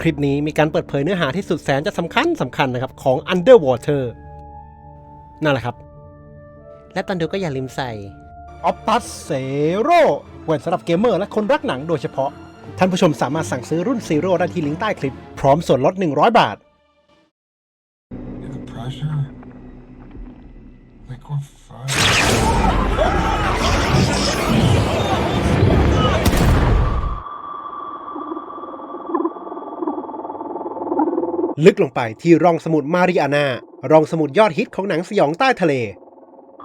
คลิปนี้มีการเปิดเผยเนื้อหาที่สุดแสนจะสำคัญสำคัญนะครับของ Underwater นั่นแหละครับ และตอนดูก็อย่าลืมใส่ Optus Zero ไว้สำหรับเกมเมอร์และคนรักหนังโดยเฉพาะ ท่านผู้ชมสามารถสั่งซื้อรุ่น Zero ได้ที่ลิงก์ใต้คลิป พร้อมส่วนลด 100 บาท ลึกลงไปที่ร่องสมุทรมาริอานาร่องสมุทรยอดฮิตของหนังสยองใต้ทะเล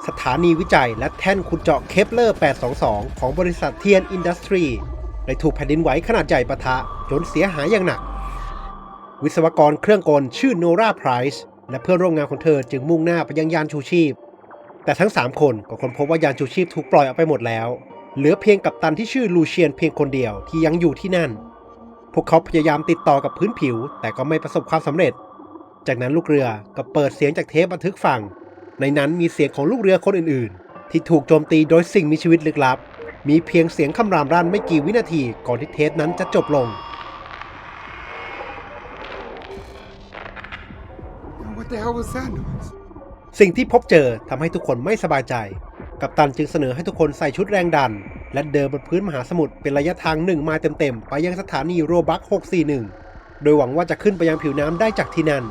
สถานีวิจัยและแท่นขุดเจาะเคปเลอร์ 822 ของบริษัทเทียนอินดัสทรีได้ถูกแผ่นดินไหวขนาดใหญ่ปะทะจนเสียหายอย่างหนัก วิศวกรเครื่องกลชื่อโนราไพรส์และเพื่อนร่วมงานของเธอจึงมุ่งหน้าไปยังยานชูชีพ แต่ทั้ง 3 คนก็ค้นพบว่ายานชูชีพถูกปล่อยออกไปหมดแล้ว เหลือเพียงกัปตันที่ชื่อลูเชียนเพียงคนเดียวที่ยังอยู่ที่นั่น พวกเขาพยายามติดต่อกับพื้นผิว แต่ก็ไม่ประสบความสำเร็จ จากนั้นลูกเรือก็เปิดเสียงจากเทปบันทึกฟังในนั้นมีเสียงของลูกเรือคนอื่นๆ ที่ถูกโจมตีโดยสิ่งมีชีวิตลึกลับ มีเพียงเสียงคำรามรั่นไม่กี่วินาทีก่อนที่เทปนั้นจะจบลง What the hell was that noise? สิ่งที่พบเจอทำให้ทุกคนไม่สบายใจ กัปตันจึงเสนอให้ทุกคนใส่ชุดแรงดัน และเดินบนพื้นมหาสมุทรเป็นระยะทางหนึ่งไมล์เต็มๆ ไปยังสถานีโรบัก 641 โดยหวังว่าจะขึ้นไปยังผิวน้ำได้จากที่นั่น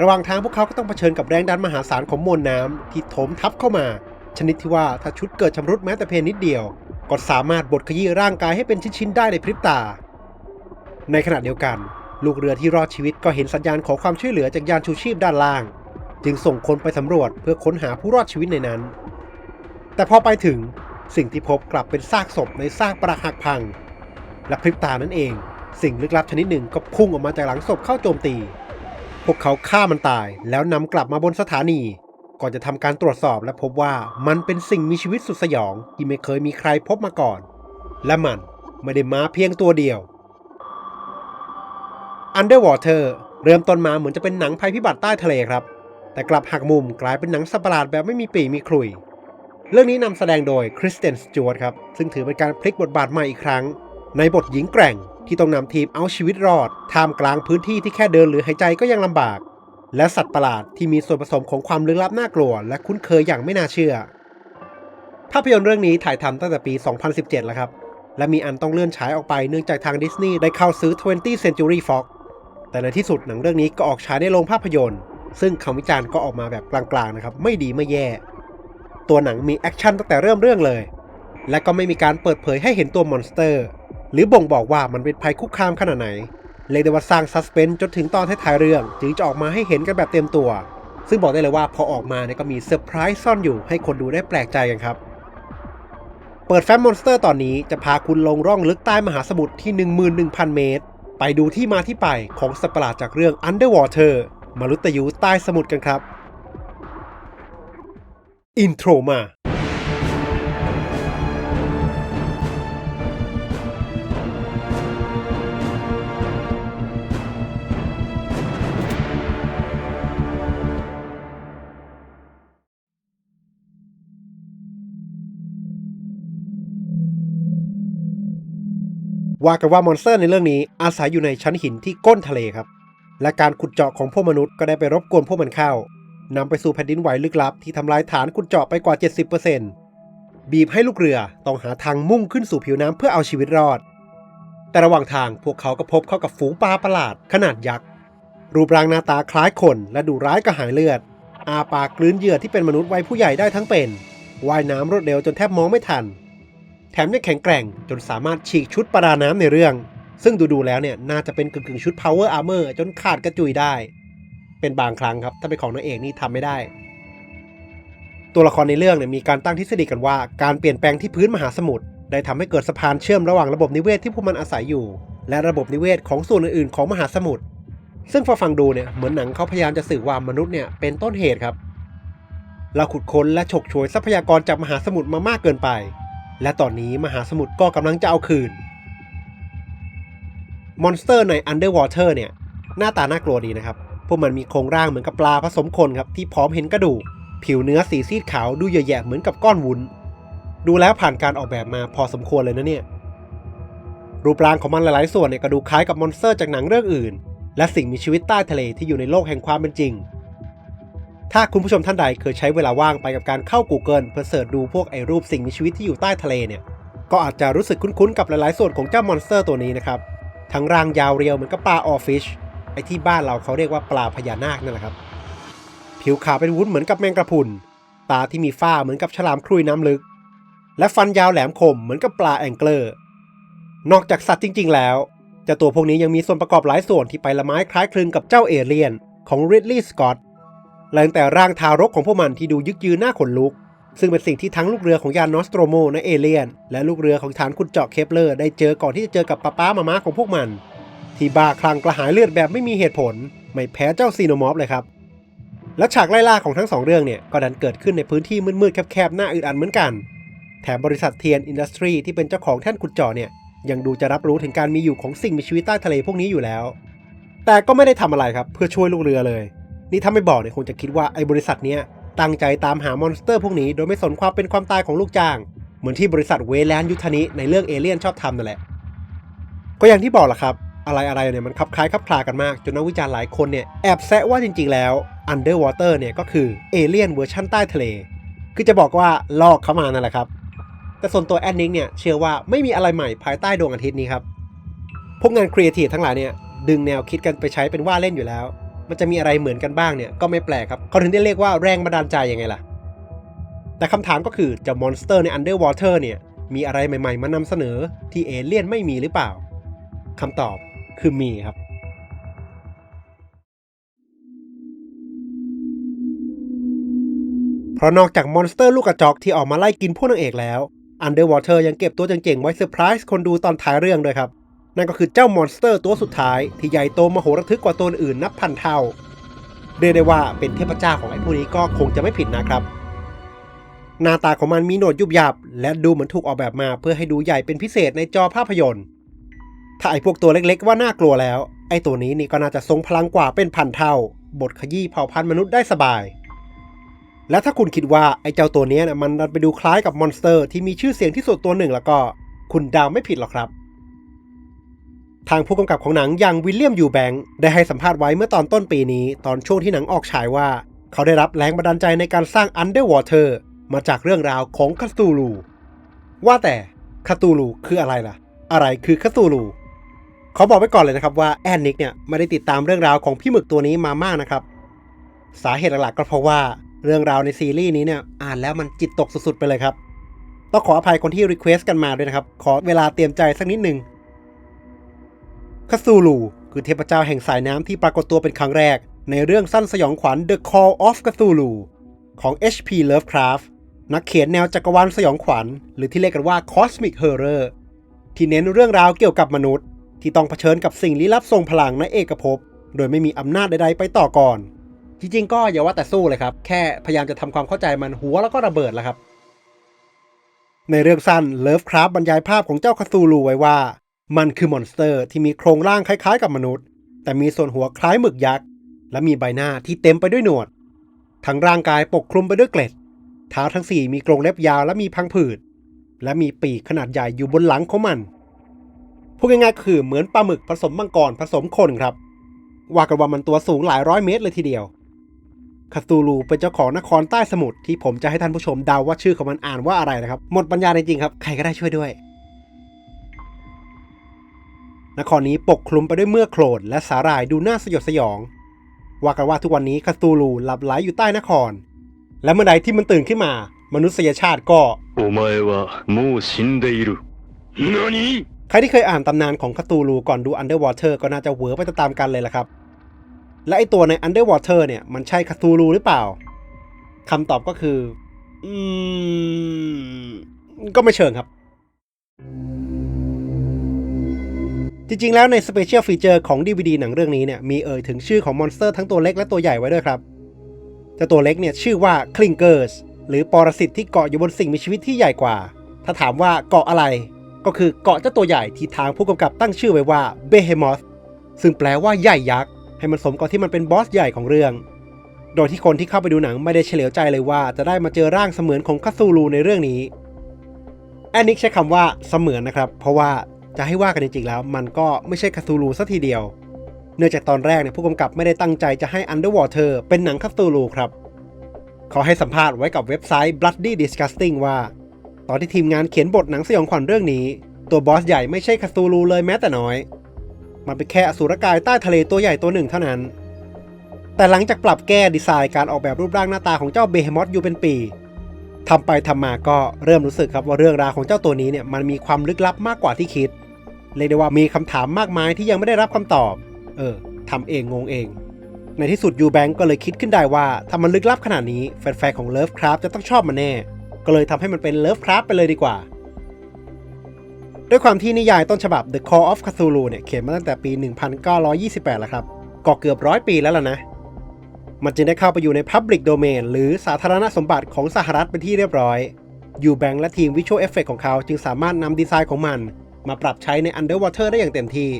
ระหว่างทางพวกเขาก็ต้องเผชิญกับแรงดันมหาศาลของมวลน้ำที่โถมทับเข้ามา ชนิดที่ว่าถ้าชุดเกิดชำรุดแม้แต่เพียงนิดเดียว ก็สามารถบดขยี้ร่างกายให้เป็นชิ้นๆได้ในพริบตา ในขณะเดียวกัน ลูกเรือที่รอดชีวิตก็เห็นสัญญาณขอความช่วยเหลือจากยานชูชีพด้านล่าง จึงส่งคนไปสำรวจเพื่อค้นหาผู้รอดชีวิตในนั้น แต่พอไปถึง สิ่งที่พบกลับเป็นซากศพในซากปรักหักพัง และพริบตานั่นเอง สิ่งลึกลับชนิดหนึ่งก็พุ่งออกมาจากหลังศพเข้าโจมตี พวกเขาฆ่ามันตายแล้วนำกลับมาบนสถานี ก่อนจะทำการตรวจสอบและพบว่ามันเป็นสิ่งมีชีวิตสุดสยองที่ไม่เคยมีใครพบมาก่อน และมันไม่ได้มาเพียงตัวเดียว Underwater เริ่มต้นมาเหมือนจะเป็นหนังภัยพิบัติใต้ทะเลครับ แต่กลับหักมุมกลายเป็นหนังสัปหลาดแบบไม่มีปีมีครุย เรื่องนี้นำแสดงโดยคริสเตนสจวตครับ ซึ่งถือเป็นการพลิกบทบาทใหม่อีกครั้ง ในบทหญิงแกร่งที่ต้องนำทีมเอาชีวิตรอดท่ามกลางพื้นที่ที่แค่เดินหรือหายใจก็ยังลำบาก และสัตว์ประหลาดที่มีส่วนผสมของความลึกลับน่ากลัว และคุ้นเคยอย่างไม่น่าเชื่อ ภาพยนตร์เรื่องนี้ถ่ายทำตั้งแต่ปี 2017 แล้วครับ และมีอันต้องเลื่อนฉายออกไปเนื่องจากทางดิสนีย์ได้เข้าซื้อ 20th Century Fox แต่ในที่สุดหนังเรื่องนี้ก็ออกฉายในโรงภาพยนตร์ ซึ่งคำวิจารณ์ก็ออกมาแบบกลางๆนะครับไม่ดีไม่แย่ ตัวหนังมีแอคชั่นตั้งแต่เริ่มเรื่องเลย และก็ไม่มีการเปิดเผยให้เห็นตัวมอนสเตอร์ หรือบ่งบอกว่ามันเป็นภัยคุกคามขนาดไหนเรียได้ว่าสร้างซัสเพนส์จนถึงตอนท้ายๆเรื่องจึงจะออกมาให้เห็นกันแบบเต็มตัว ซึ่งบอกได้เลยว่าพอออกมาเนี่ยก็มีเซอร์ไพรส์ซ่อนอยู่ให้คนดูได้แปลกใจกันครับเปิดแฟ้มมอนสเตอร์ตอนนี้จะพาคุณลงร่องลึกใต้มหาสมุทรที่ 11,000 เมตร ไปดูที่มาที่ไปของสัตว์ประหลาดจากเรื่อง Underwater มนุษย์ตยุใต้สมุทรกันครับ อินโทรมา ว่ากันว่ามอนสเตอร์ในเรื่องนี้อาศัยอยู่ในชั้นหินที่ก้นทะเลครับ และการขุดเจาะของพวกมนุษย์ก็ได้ไปรบกวนพวกมันเข้า นำไปสู่แผ่นดินไหวลึกลับที่ทำลายฐานขุดเจาะไปกว่า 70%บีบให้ลูกเรือต้องหาทางมุ่งขึ้นสู่ผิวน้ำเพื่อเอาชีวิตรอด แต่ระหว่างทางพวกเขาก็พบเข้ากับฝูงปลาประหลาดขนาดยักษ์ รูปร่างหน้าตาคล้ายคนและดูร้ายกระหายเลือด อาปากกลืนเหยื่อที่เป็นมนุษย์วัยผู้ใหญ่ได้ทั้งเป็น ว่ายน้ำรวดเร็วจนแทบมองไม่ทัน แถมยังแข็งแกร่งจนสามารถฉีกชุดประดาน้ำในเรื่อง ซึ่งดูๆแล้วเนี่ยน่าจะเป็นกึ่งๆชุด power armor จนขาดกระจุยได้ เป็นบางครั้งครับ ถ้าเป็นของนางเอกนี่ทำไม่ได้ ตัวละครในเรื่องเนี่ยมีการตั้งทฤษฎีกันว่า การเปลี่ยนแปลงที่พื้นมหาสมุทรได้ทำให้เกิดสะพานเชื่อมระหว่างระบบนิเวศที่พวกมันอาศัยอยู่ และระบบนิเวศของส่วนอื่นๆ ของมหาสมุทรซึ่งพอฟังดูเนี่ยเหมือนหนังเขาพยายามจะสื่อว่ามนุษย์เนี่ยเป็นต้นเหตุครับ เราขุดค้นและฉกฉวยทรัพยากรจากมหาสมุทรมามากเกินไป และตอนนี้มหาสมุทรก็กำลังจะเอาคืนมอนสเตอร์ใน Underwater เนี่ยหน้าตาน่ากลัวดีนะครับ วกมันมีโครงร่างเหมือนกับปลาผสมคนครับที่พร้อมเห็นกระดูก ผิวเนื้อสีซีดขาวดูแย่ๆเหมือนกับก้อนวุ้น ดูแล้วผ่านการออกแบบมาพอสมควรเลยนะเนี่ย รูปร่างของมันหลายๆ ส่วนเนี่ยก็ดูคล้ายกับมอนสเตอร์จากหนังเรื่องอื่น และสิ่งมีชีวิตใต้ทะเลที่อยู่ในโลกแห่งความเป็นจริง ถ้าคุณผู้ชมท่านใดเคยใช้เวลาว่างไปกับการเข้า Google เพื่อเสิร์ชดูพวกไอรูปสิ่งมีชีวิตที่อยู่ใต้ทะเลเนี่ย ก็อาจจะรู้สึกคุ้นๆกับหลายๆ ส่วนของเจ้ามอนสเตอร์ตัวนี้นะครับ ทั้งร่างยาวเรียวเหมือนกับปลาออฟิช ไอ้ที่บ้านเราเขาเรียกว่าปลาพญานาคนั่นแหละครับ ผิวขาวเป็นวุ้นเหมือนกับแมงกระพุน ตาที่มีฝ้าเหมือนกับฉลามครุยน้ำลึก และฟันยาวแหลมคมเหมือนกับปลาแองเกอร์ นอกจากสัตว์จริง ๆ แล้วเจ้าตัวพวกนี้ยังมีส่วนประกอบหลายส่วนที่ไปละไม้คล้ายคลึงกับเจ้าเอเลียนของริดลีย์สกอตหลังแต่ร่างทารกของพวกมันที่ดูยึกยืนหน้าขนลุก ซึ่งเป็นสิ่งที่ทั้งลูกเรือของยานนอสโตรโมในเอเลียน และลูกเรือของฐานขุดเจาะเคปเลอร์ได้เจอก่อนที่จะเจอกับป้าป้ามาม้าของพวกมัน ที่บ้าคลั่งกระหายเลือดแบบไม่มีเหตุผล ไม่แพ้เจ้าซีโนมอฟเลยครับ และฉากไล่ล่าของทั้งสองเรื่องเนี่ย ก็ดันเกิดขึ้นในพื้นที่มืดๆแคบๆหน้าอึดอัดเหมือนกัน แถมบริษัทเทียนอินดัสทรีที่เป็นเจ้าของแท่นขุดเจาะเนี่ยยังดูจะรับรู้ถึงการมีอยู่ของสิ่งมีชีวิตใต้ทะเลพวกนี้อยู่แล้ว แต่ก็ไม่ได้ทำอะไรครับเพื่อช่วยลูกเรือเลย นี่ถ้าไม่บอกเนี่ยคงจะคิดว่าไอ้บริษัทเนี้ยตั้งใจตามหามอนสเตอร์พวกนี้โดยไม่สนความเป็นความตายของลูกจ้าง เหมือนที่บริษัทเวแลนด์ยุทธนิในเรื่องเอเลี่ยนชอบทำนั่นแหละ ก็อย่างที่บอกละครับ อะไรอะไรเนี่ยมันคลับคล้ายคลับคลากันมากจนนักวิจารณ์หลายคนเนี่ยแอบแซะว่าจริงๆแล้ว Underwater เนี่ยก็คือเอเลี่ยนเวอร์ชันใต้ทะเล คือจะบอกว่าลอกเข้ามานั่นแหละครับ แต่ส่วนตัวแอนนิกเนี่ยเชื่อว่าไม่มีอะไรใหม่ภายใต้ดวงอาทิตย์นี้ครับพวกงานครีเอทีฟทั้งหลายเนี่ยดึงแนวคิดกันไปใช้เป็นว่าเล่นอยู่แล้ว มันจะมีอะไรเหมือนกันบ้างเนี่ยก็ไม่แปลกครับเขาถึงได้เรียกว่าแรงบันดาลใจยังไงล่ะ แต่คำถามก็คือจะมอนสเตอร์ใน Underwater เนี่ยมีอะไรใหม่ๆ มานำเสนอที่เอเลี่ยนไม่มีหรือเปล่าคำตอบ คือมีครับเพราะนอกจากมอนสเตอร์ลูกกระจอกที่ออกมาไล่กินพวกนางเอกแล้ว Underwater ยังเก็บตัวเจ๋งๆไว้เซอร์ไพรส์คนดูตอนท้ายเรื่องด้วยครับ นั่นก็คือเจ้ามอนสเตอร์ตัวสุดท้าย ที่ใหญ่โตมโหระทึกกว่าตัวอื่นนับพันเท่า เรียกได้ว่าเป็นเทพเจ้าของไอ้พวกนี้ก็คงจะไม่ผิดนะครับ หน้าตาของมันมีหนวดยุบยับ และดูเหมือนถูกออกแบบมาเพื่อให้ดูใหญ่เป็นพิเศษในจอภาพยนตร์ ถ้าไอ้พวกตัวเล็กๆว่าน่ากลัวแล้ว ไอ้ตัวนี้นี่ก็น่าจะทรงพลังกว่าเป็นพันเท่า บทขยี้เผ่าพันธุ์มนุษย์ได้สบาย และถ้าคุณคิดว่าไอ้เจ้าตัวนี้นะมันดันไปดูคล้ายกับมอนสเตอร์ที่มีชื่อเสียงที่สุดตัวหนึ่งแล้วก็ คุณเดาวไม่ผิดหรอกครับ ทางผู้กำกับของหนังอย่างวิลเลียมยูแบงค์ได้ให้สัมภาษณ์ไว้เมื่อตอนต้นปีนี้ ตอนช่วงที่หนังออกฉายว่า เขาได้รับแรงบันดาลใจในการสร้าง Underwater มาจากเรื่องราวของคาตูลูว่าแต่คาตูลูคืออะไรล่ะ อะไรคือคาตูลู เขาบอกไว้ก่อนเลยนะครับว่าแอนนิกเนี่ยไม่ได้ติดตามเรื่องราวของพี่หมึกตัวนี้มามากนะครับ สาเหตุหลักๆก็เพราะว่าเรื่องราวในซีรีส์นี้เนี่ยอ่านแล้วมันจิตตกสุดๆไปเลยครับ ต้องขออภัยคนที่รีเควสต์กันมาด้วยนะครับ ขอเวลาเตรียมใจสักนิดหนึ่งคาซูลูคือเทพเจ้าแห่งสายน้ำที่ปรากฏตัวเป็นครั้งแรก ในเรื่องสั้นสยองขวัญ The Call of Cthulhu ของ H.P. Lovecraft นักเขียนแนวจักรวาลสยองขวัญ หรือที่เรียกกันว่า Cosmic Horror ที่เน้นเรื่องราวเกี่ยวกับมนุษย์ ที่ต้องเผชิญกับสิ่งลี้ลับทรงพลังในเอกภพ โดยไม่มีอำนาจใดๆไปต่อก่อน จริงๆ ก็อย่าว่าแต่สู้เลยครับ แค่พยายามจะทำความเข้าใจมันหัวแล้วก็ระเบิดแล้วครับ ในเรื่องสั้นเลิฟคราฟบรรยายภาพของเจ้าคาซูลูไว้ว่า มันคือมอนสเตอร์ที่มีโครงร่างคล้ายๆ กับมนุษย์ แต่มีส่วนหัวคล้ายหมึกยักษ์และมีใบหน้าที่เต็มไปด้วยหนวด ทั้งร่างกายปกคลุมไปด้วยเกล็ด เท้าทั้งสี่มีกรงเล็บยาวและมีพังผืด และมีปีกขนาดใหญ่อยู่บนหลังของมัน พูดง่ายๆคือเหมือนปลาหมึกผสมมังกรผสมคนครับ ว่ากันว่ามันตัวสูงหลายร้อยเมตรเลยทีเดียว คาตูลูเป็นเจ้าของนครใต้สมุทรที่ผมจะให้ท่านผู้ชมเดาว่าชื่อของมันอ่านว่าอะไรนะครับ หมดปัญญาจริงๆครับ ใครก็ได้ช่วยด้วย นครนี้ปกคลุมไปด้วยเมือกโคลนและสาหร่ายดูน่าสยดสยอง ว่ากันว่าทุกวันนี้คาตูลูหลับไหลอยู่ใต้นคร และเมื่อใดที่มันตื่นขึ้นมา มนุษยชาติก็ お前はもう死んでいる。何 ใครที่เคยอ่านตำนานของคาตูลูก่อนดู Underwater ก็น่าจะเหวอไปตามๆกันเลยละครับ และไอตัวใน Underwater เนี่ยมันใช่คาตูลูหรือเปล่าคำตอบก็คือ อืม ก็ไม่เชิงครับ จริงๆ แล้วในสเปเชียลฟีเจอร์ของ DVD หนังเรื่องนี้เนี่ยมีเอ่ยถึงชื่อของมอนสเตอร์ทั้งตัวเล็กและตัวใหญ่ไว้ด้วยครับจ้าตัวเล็กเนี่ยชื่อว่า Clingers หรือปรสิตที่เกาะอยู่บนสิ่งมีชีวิตที่ใหญ่กว่า ถ้าถามว่าเกาะอะไร ก็คือเกาะเจ้าตัวใหญ่ที่ทางผู้กำกับตั้งชื่อไว้ว่า Behemoth ซึ่งแปลว่าใหญ่ยักษ์ ให้มันสมกับที่มันเป็นบอสใหญ่ของเรื่อง โดยที่คนที่เข้าไปดูหนังไม่ได้เฉลียวใจเลยว่าจะได้มาเจอร่างเสมือนของคาซูลูในเรื่องนี้แอนนิกใช้คำว่าเสมือนนะครับ เพราะว่าจะให้ว่ากันจริงๆแล้ว มันก็ไม่ใช่คาตูลูสัทีเดียว เนื่องจากตอนแรกเนี่ยผู้กำกับไม่ได้ตั้งใจจะให้ Underwater เป็นหนังคาตูลูครับเขาให้สัมภาษณ์ไว้กับเว็บไซต์ Bloody Disgusting ว่า ตอนที่ทีมงานเขียนบทหนังสยองขวัญเรื่องนี้ ตัวบอสใหญ่ไม่ใช่คาตูลูเลยแม้แต่น้อย มันเป็นแค่อสูรกายใต้ทะเลตัวใหญ่ตัวหนึ่งเท่านั้น แต่หลังจากปรับแก้ดีไซน์การออกแบบรูปร่างหน้าตาของเจ้าเบเฮมอสอยู่เป็นปีทำไปทำมาก็เริ่มรู้สึกครับว่าเรื่องราวของเจ้าตัวนี้เนี่ยมันมีความลึกลับมากกว่าที่คิดเรียกได้ว่ามีคำถามมากมายที่ยังไม่ได้รับคำตอบ เออทำเองงงเอง ในที่สุดยูแบงก์ก็เลยคิดขึ้นได้ว่าถ้ามันลึกลับขนาดนี้ แฟนๆของเลิฟคราฟจะต้องชอบมันแน่ ก็เลยทำให้มันเป็นเลิฟคราฟไปเลยดีกว่า ด้วยความที่นิยายต้นฉบับ The Call of Cthulhu เนี่ยเขียนมาตั้งแต่ปี 1928 แล้วครับก็เกือบร้อยปีแล้วล่ะนะ มันจึงได้เข้าไปอยู่ใน Public Domain หรือสาธารณสมบัติของสหรัฐเป็นที่เรียบร้อย ยูแบงและทีม Visual Effect ของเขาจึงสามารถนำดีไซน์ของมัน มาปรับใช้ใน Underwater ได้อย่างเต็มที่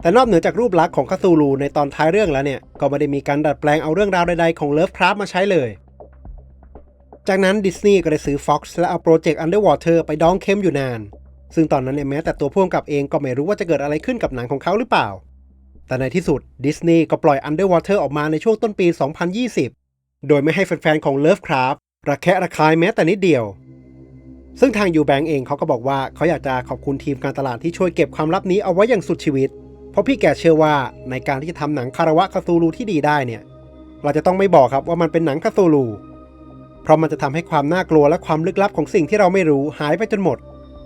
แต่นอกเหนือจากรูปลักษณ์ของคาตูลูในตอนท้ายเรื่องแล้วเนี่ย ก็ไม่ได้มีการดัดแปลงเอาเรื่องราวใดๆของ Lovecraft มาใช้เลย จากนั้นดิสนีย์ก็ได้ซื้อ Fox และเอาโปรเจกต์ Underwater ไปดองเข้มอยู่นาน ซึ่งตอนนั้นเนี่ยแม้แต่ตัวพ่วงกับเองก็ไม่รู้ว่าจะเกิดอะไรขึ้นกับหนังของเขาหรือเปล่า แต่ในที่สุดดิสนีย์ก็ปล่อย Underwater ออกมาในช่วงต้นปี 2020 โดยไม่ให้แฟนๆของ Lovecraft ระแคะระคายแม้แต่นิดเดียว ซึ่งทางยูแบงเองเขาก็บอกว่าเขาอยากจะขอบคุณทีมการตลาดที่ช่วยเก็บความลับนี้เอาไว้อย่างสุดชีวิต เพราะพี่แกเชื่อว่าในการที่จะทำหนังคารวะคาตูลูที่ดีได้เนี่ย เราจะต้องไม่บอกครับว่ามันเป็นหนังคาตูลู ราะมันจะทำให้ความน่ากลัวและความลึกลับของสิ่งที่เราไม่รู้หายไปจนหมด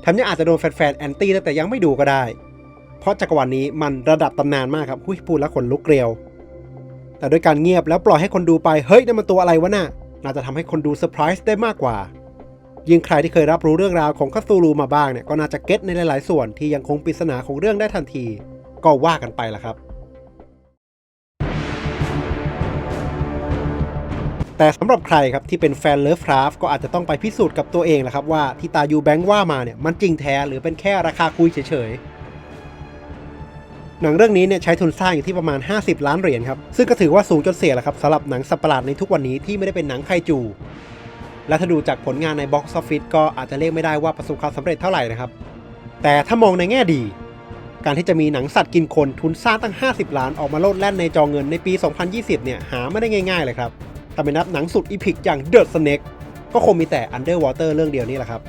แถมยังอาจจะโดนแฟนๆแอนตี้ตั้งแต่ยังไม่ดูก็ได้ เพราะจักรวาลนี้มันระดับตำนานมากครับหุ้ยพูดแล้วขนลุกเกลียว แต่ด้วยการเงียบแล้วปล่อยให้คนดูไป เฮ้ยนั่นมันตัวอะไรวะน่ะน่าจะทำให้คนดูเซอร์ไพรส์ได้มากกว่า ยิ่งใครที่เคยรับรู้เรื่องราวของคาตูลูมาบ้างเนี่ยก็น่าจะเก็ตในหลาย ๆ ส่วนที่ยังคงปริศนาของเรื่องได้ทันที ก็ว่ากันไปละครับ แต่สำหรับใครครับที่เป็นแฟนเลิฟคราฟก็อาจจะต้องไปพิสูจน์กับตัวเองแหละครับว่าที่ตายูแบงค์ว่ามาเนี่ยมันจริงแท้หรือเป็นแค่ราคาคุยเฉยๆหนังเรื่องนี้เนี่ยใช้ทุนสร้างอยู่ที่ประมาณ 50 ล้านเหรียญครับ ซึ่งก็ถือว่าสูงจนเสียแหละครับสำหรับหนังสัตว์ปหลาดในทุกวันนี้ที่ไม่ได้เป็นหนังไคจู และถ้าดูจากผลงานในบ็อกซ์ออฟฟิศก็อาจจะเรียกไม่ได้ว่าประสบความสำเร็จเท่าไหร่นะครับ แต่ถ้ามองในแง่ดี การที่จะมีหนังสัตว์กินคนทุนสร้างตั้ง 50 ล้านออกมาโลดแล่นในจอเงินในปี 2020 เนี่ยหาไม่ได้ง่าย ๆ เลยครับ แต่ไม่นับหนังสุดอีพิกอย่าง The Snake ก็คงมีแต่ Underwater เรื่องเดียวนี่แหละครับ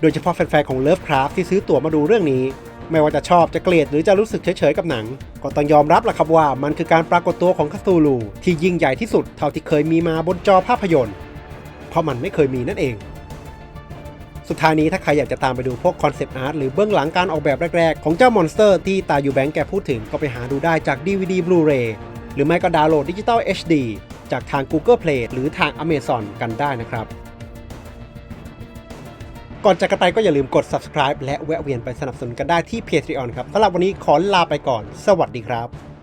โดยเฉพาะแฟนๆของ Lovecraft ที่ซื้อตั๋วมาดูเรื่องนี้ ไม่ว่าจะชอบจะเกลียดหรือจะรู้สึกเฉยๆกับหนัง ก็ต้องยอมรับแหละครับว่ามันคือการปรากฏตัวของคาตูลูที่ยิ่งใหญ่ที่สุดเท่าที่เคยมีมาบนจอภาพยนตร์ เพราะมันไม่เคยมีนั่นเองสุดท้ายนี้ถ้าใครอยากจะตามไปดูพวกคอนเซปต์อาร์ตหรือเบื้องหลังการออกแบบแรก ๆ ของเจ้ามอนสเตอร์ที่ตาอยู่แบงค์แกพูดถึงก็ไปหาดูได้จาก DVD Blu-ray หรือไม่ก็ดาวน์โหลดดิจิตอล HD จากทาง Google Play หรือทาง Amazon กันได้นะครับ ก่อนจากกันไปก็อย่าลืมกด subscribe และแวะเวียนไปสนับสนุนกันได้ที่ Patreon ครับสำหรับวันนี้ขอลาไปก่อน สวัสดีครับ